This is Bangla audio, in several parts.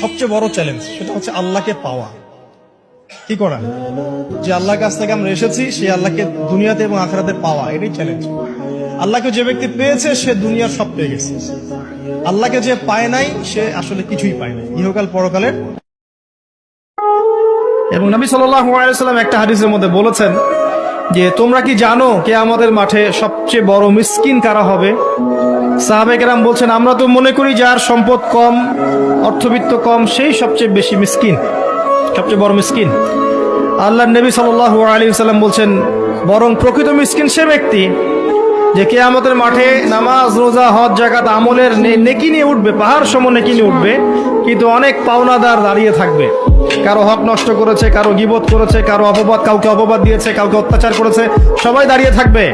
সবচেয়ে বড় চ্যালেঞ্জ সেটা হচ্ছে আল্লাহকে পাওয়া। কি করা? যে আল্লাহর কাছ থেকে আমরা এসেছি সেই আল্লাহকে দুনিয়াতে এবং আখরাতে পাওয়া, এটাই চ্যালেঞ্জ আল্লাহকে যে ব্যক্তি পেয়েছে, সে দুনিয়ার সব পেয়ে গেছে। আল্লাহকে যে পায় নাই, সে আসলে কিছুই পায় নাই। ইহকাল, পরকালের। এবং নবী সাল্লাম একটা হাদিসের মধ্যে বলেছেন যে, তোমরা কি জানো কে আমাদের মাঠে সবচেয়ে বড় মিসকিন কারা হবে? সাহাবেকেরাম বলছেন, আমরা তো মনে করি যার সম্পদ কম, অর্থবিত্ত কম, সেই সবচেয়ে বেশি মিসকিন, সবচেয়ে বড় মিসকিন। আল্লাহ নবী সাল আলী সাল্লাম বলছেন, বরং প্রকৃত মিসকিন সে ব্যক্তি যে কে আমাদের মাঠে নামাজ, রোজা, হজ জাকাত আমলের নেকি নিয়ে উঠবে, পাহাড় সম নেকি নিয়ে উঠবে, কিন্তু অনেক পাওনাদার দাঁড়িয়ে থাকবে। কারও হক নষ্ট করেছে, কারও গিবত করেছে, কারও অপবাদ, কাউকে অপবাদ দিয়েছে, কাউকে অত্যাচার করেছে, সবাই দাঁড়িয়ে থাকবে।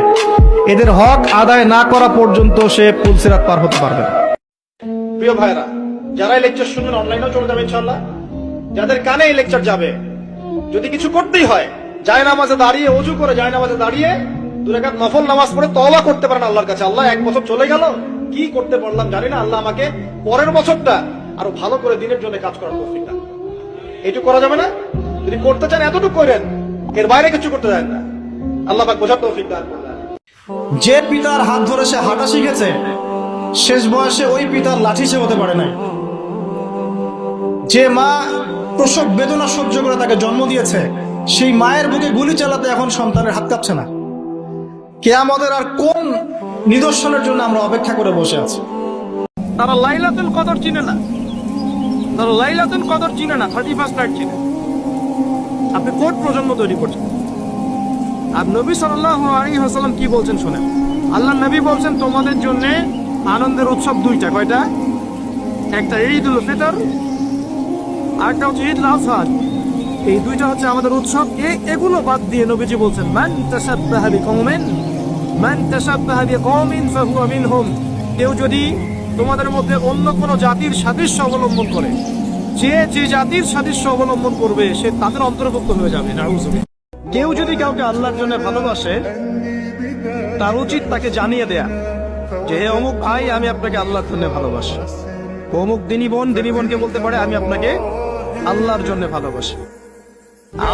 এদের হক আদায় না করা পর্যন্ত সে পুলসিরাত পার হতে পারবে প্রিয় ভাইরা যারা এই লেকচার শুনবেন অনলাইনেও চলে যাবে ইনশাল্লাহ যাদের কানে এই লেকচার যাবে, যদি কিছু করতেই হয় যায় নামাজে দাঁড়িয়ে, অজু করে যায় নামাজে দাঁড়িয়ে, দু রেখাত নফল নামাজ পড়ে তওবা করতে পারেন আল্লাহর কাছে। আল্লাহ এক বছর চলে গেল, কি করতে পারলাম জানি না। আল্লাহ আমাকে পরের বছরটা আরও ভালো করে দিনের জন্য কাজ করার তৌফিক দান। করা যাবে না? যদি করতে চান, এতটুকু করেন, এর বাইরে কিছু করতে চান না। আল্লাহ পাক বোঝার তৌফিক দান। যে পিতার হাত ধরে সে হাঁটা শিখেছে, শেষ বয়সে ওই পিতার লাঠি সে হতে পারে নাই। যে মা প্রসব বেদনা সহ্য করে তাকে জন্ম দিয়েছে, সেই মায়ের বুকে গুলি চালাতে এখন সন্তানের হাত কাঁপছে না। কে আমাদের আর কোন নিদর্শনের জন্য আমরা অপেক্ষা করে বসে আছি? তারা লাইলাতুল কদর চিনে না। তারা লাইলাতুল কদর চিনে না থার্টি ফার্স্ট নাইট চিনে। আপনি কোট প্রজন্ম তৈরি করছেন। আর নবী সাল্লাহ আলী হাসালাম কি বলছেন শোনেন। আল্লাহ নবী বলছেন, তোমাদের জন্য আনন্দের উৎসব দুইটা, কয়টা? একটা ঈদ উল ফিতর আর একটা হচ্ছে ঈদ আজহা। এই দুইটা হচ্ছে আমাদের উৎসব। এগুলো বাদ দিয়ে নবীজি বলছেন, মান তাসাব্বাহা বিকওমিন মান তাসাব্বাহা বিকওমিন ফাহুয়া মিনহুম। কেউ যদি তোমাদের মধ্যে অন্য কোনো জাতির সাদৃশ্য অবলম্বন করে, যে যে জাতির সাদৃশ্য অবলম্বন করবে, সে তাদের অন্তর্ভুক্ত হয়ে যাবে। নাউজুবিল্লাহ। কেউ যদি কাউকে আল্লাহর জন্য ভালোবাসে, তার উচিত তাকে জানিয়ে দেয়া যে, হে অমুক ভাই, আমি আপনাকে আল্লাহর জন্য ভালোবাসি। অমুক দিনী বোন, দিনী বোনকে বলতে পারে, আমি আপনাকে আল্লাহর জন্য ভালোবাসি।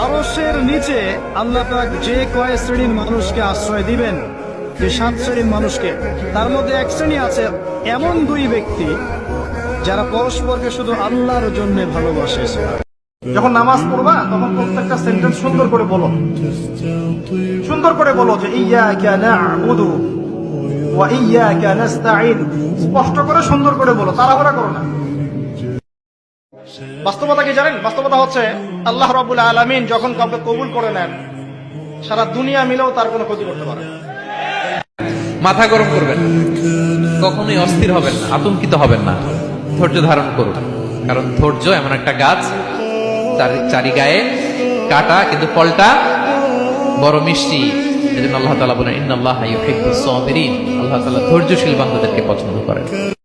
আরসের নিচে আল্লাহ পাক যে কয় শ্রেণির মানুষকে আশ্রয় দিবেন, যে সাত শ্রেণির মানুষকে, তার মধ্যে এক শ্রেণি আছে এমন দুই ব্যক্তি যারা পরস্পরকে শুধু আল্লাহর জন্য ভালোবাসে। যখন নামাজ পড়বা, তখন প্রত্যেকটা সেন্টেন্স সুন্দর করে বলো। সুন্দর করে বলো যে ইয়্যাকা না'বুদু স্পষ্ট করে সুন্দর করে বলো, তাড়াহুড়া করো না। বাস্তবতা কি জানেন? বাস্তবতা হচ্ছে, আল্লাহ রাবুল আলামিন যখন কাউকে কবুল করে নেন, সারা দুনিয়া মিলেও তার কোনো ক্ষতি করতে পারে মাথা গরম করবেন। কখনোই অস্থির হবেন না, আতঙ্কিত হবেন না। ধৈর্য ধারণ করুন। কারণ ধৈর্য এমন একটা গাছ চারি- গায়ে কাটা, কিন্তু ফলটা বড় মিষ্টি। এজন্য আল্লাহ তালা বলেন ইন্দ আল্লাহ সাবিরিন। আল্লাহ তালা ধৈর্যশীল বান্ধবদেরকে পছন্দ করেন।